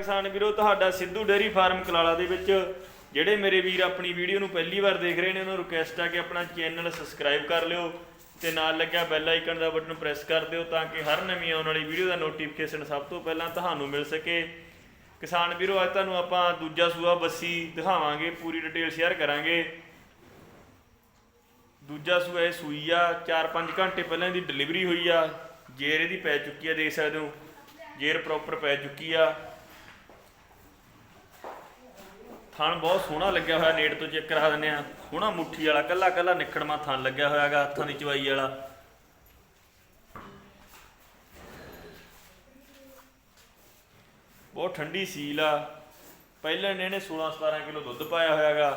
ਕਿਸਾਨ ਵੀਰੋ, ਤੁਹਾਡਾ ਸਿੱਧੂ ਡੇਅਰੀ ਫਾਰਮ ਕਲਾਲਾ ਦੇ ਵਿੱਚ ਜਿਹੜੇ ਮੇਰੇ ਵੀਰ ਆਪਣੀ ਵੀਡੀਓ ਨੂੰ ਪਹਿਲੀ ਵਾਰ ਦੇਖ ਰਹੇ ਨੇ, ਉਹਨਾਂ ਨੂੰ ਰਿਕੁਐਸਟ ਆ ਕਿ ਆਪਣਾ ਚੈਨਲ ਸਬਸਕ੍ਰਾਈਬ ਕਰ ਲਿਓ ਤੇ ਨਾਲ ਲੱਗਿਆ ਬੈਲ ਆਈਕਨ ਦਾ ਬਟਨ ਪ੍ਰੈਸ ਕਰ ਦਿਓ ਤਾਂ ਕਿ ਹਰ ਨਵੀਂ ਆਉਣ ਵਾਲੀ ਵੀਡੀਓ ਦਾ ਨੋਟੀਫਿਕੇਸ਼ਨ ਸਭ ਤੋਂ ਪਹਿਲਾਂ ਤੁਹਾਨੂੰ ਮਿਲ ਸਕੇ। ਕਿਸਾਨ ਵੀਰੋ, ਅੱਜ ਤੁਹਾਨੂੰ ਆਪਾਂ ਦੂਜਾ ਸੂਆ ਬੱਸੀ ਦਿਖਾਵਾਂਗੇ, ਪੂਰੀ ਡਿਟੇਲ ਸ਼ੇਅਰ ਕਰਾਂਗੇ। ਦੂਜਾ ਸੂਆ ਇਹ ਸੂਈ ਆ 4-5 ਘੰਟੇ ਪਹਿਲਾਂ ਇਹਦੀ ਡਿਲੀਵਰੀ ਹੋਈ ਆ। ਜੇਰ ਇਹਦੀ ਪੈ ਚੁੱਕੀ ਆ, ਦੇਖ ਸਕਦੇ ਹੋ, ਜੇਰ ਪ੍ਰੋਪਰ ਪੈ ਚੁੱਕੀ ਆ। ਥਣ ਬਹੁਤ ਸੋਹਣਾ ਲੱਗਿਆ ਹੋਇਆ, ਨੇੜ ਤੋਂ ਚੈੱਕ ਕਰਾ ਦਿੰਦੇ ਆ ਸੋਹਣਾ ਮੁੱਠੀ ਵਾਲਾ, ਕੱਲਾ ਕੱਲਾ ਨਿਖੜਮਾ ਥਣ ਲੱਗਿਆ ਹੋਇਆਗਾ ਹੱਥਾਂ ਦੀ ਚਵਾਈ ਵਾਲਾ। ਬਹੁਤ ਠੰਡੀ ਸੀਲ ਆ। ਪਹਿਲਾਂ ਇਹਨੇ 16 17 ਕਿਲੋ ਦੁੱਧ ਪਾਇਆ ਹੋਇਆਗਾ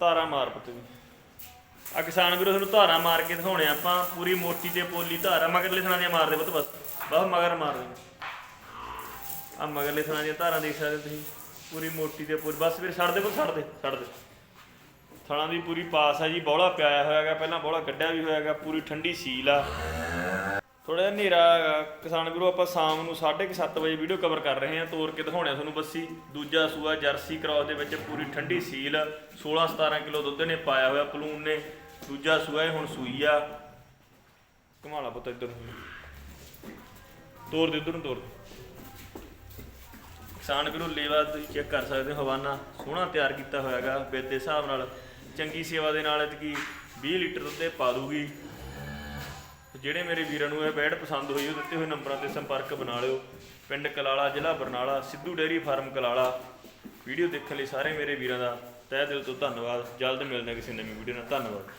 ਧਾਰਾ ਮਾਰ ਪੁੱਤ ਵੀ ਆ ਕਿਸਾਨ ਵੀਰੋ, ਤੁਹਾਨੂੰ ਧਾਰਾ ਮਾਰ ਕੇ ਦਿਖਾਉਣੇ ਆ ਆਪਾਂ। ਪੂਰੀ ਮੋਟੀ ਤੇ ਪੋਲੀ ਧਾਰਾ ਮਗਰਲੇ ਥਣਾ ਦੀਆਂ ਮਾਰਦੇ ਪੁੱਤ ਬਸ। ਬਸ ਮਗਰ ਮਾਰ ਦੇ। ਆ ਮਗਰਲੇ ਥਣਾ ਦੀਆਂ ਧਾਰਾਂ ਦੇਖ ਸਕਦੇ ਹੋ ਤੁਸੀਂ। ਪੂਰੀ ਮੋਟੀ ਤੇ ਪੂਰੀ। ਬਸ ਵੀਰ ਛੱਡ ਦੇ ਪੁੱਤ ਛੱਡ ਦੇ ਛੱਡ ਦੇ ਥਣਾ ਦੀ ਪੂਰੀ ਪਾਸ ਆ ਜੀ, ਬੌਲਾ ਪਿਆਇਆ ਹੋਇਆਗਾ ਪਹਿਲਾਂ ਬੌਲਾ ਕੱਢਿਆ ਵੀ ਹੋਇਆ ਹੋਇਆਗਾ ਪੂਰੀ ਠੰਡੀ ਸੀਲ ਆ। ਥੋੜਾ ਜਿਹਾ ਹਨੇਰਾ ਕਿਸਾਨ ਵੀਰੋ, ਆਪਾਂ ਸ਼ਾਮ ਨੂੰ 7:30 ਵਜੇ ਵੀਡੀਓ ਕਵਰ ਕਰ ਰਹੇ ਹਾਂ। ਤੋਰ ਕੇ ਦਿਖਾਉਣੇ ਆ ਤੁਹਾਨੂੰ ਬੱਸੀ। ਦੂਜਾ ਸੂਆ, ਜਰਸੀ ਕ੍ਰਾਸ ਦੇ ਵਿੱਚ ਪੂਰੀ ਠੰਡੀ ਸੀਲ 16 17 ਕਿਲੋ ਦੁੱਧ ਨੇ ਪਾਇਆ ਹੋਇਆ ਪਲੂਨ ਨੇ। ਦੂਜਾ ਸੂਆ ਇਹ ਹੁਣ ਸੂਈ ਆ। ਕਮਾਲਾ ਪੁੱਤ ਇੱਧਰ ਨੂੰ। ਤੋੜ ਦੇ, ਇੱਧਰ ਨੂੰ ਤੋਰ ਦੇ। ਕਿਸਾਨ ਵੀਰੋ ਲੇਵਾ ਤੁਸੀਂ ਚੈੱਕ ਕਰ ਸਕਦੇ ਹੋ, ਹਵਾਨਾ ਸੋਹਣਾ ਤਿਆਰ ਕੀਤਾ ਹੋਇਆਗਾ ਬਿੱਦ ਦੇ ਹਿਸਾਬ ਨਾਲ। ਚੰਗੀ ਸੇਵਾ ਦੇ ਨਾਲ ਇਤਕੀ 20 ਲੀਟਰ ਦੁੱਧ ਇਹ ਪਾ ਦੂਗੀ। ਜਿਹੜੇ ਮੇਰੇ ਵੀਰਾਂ ਨੂੰ ਇਹ ਬੈਡ ਪਸੰਦ ਹੋਈ, ਉਹ ਦਿੱਤੇ ਹੋਏ ਨੰਬਰਾਂ ਤੇ ਸੰਪਰਕ ਬਣਾ ਲਿਓ। ਪਿੰਡ ਕਲਾਲਾ, ਜ਼ਿਲ੍ਹਾ Barnala, Sidhu dairy farm Kalala. Video ਦੇਖਣ ਲਈ ਸਾਰੇ ਮੇਰੇ ਵੀਰਾਂ ਦਾ ਤਹਿ ਦਿਲ ਤੋਂ ਧੰਨਵਾਦ। ਜਲਦ ਮਿਲਦੇ ਕਿਸੇ ਨਵੀਂ ਵੀਡੀਓ ਨਾਲ। ਧੰਨਵਾਦ।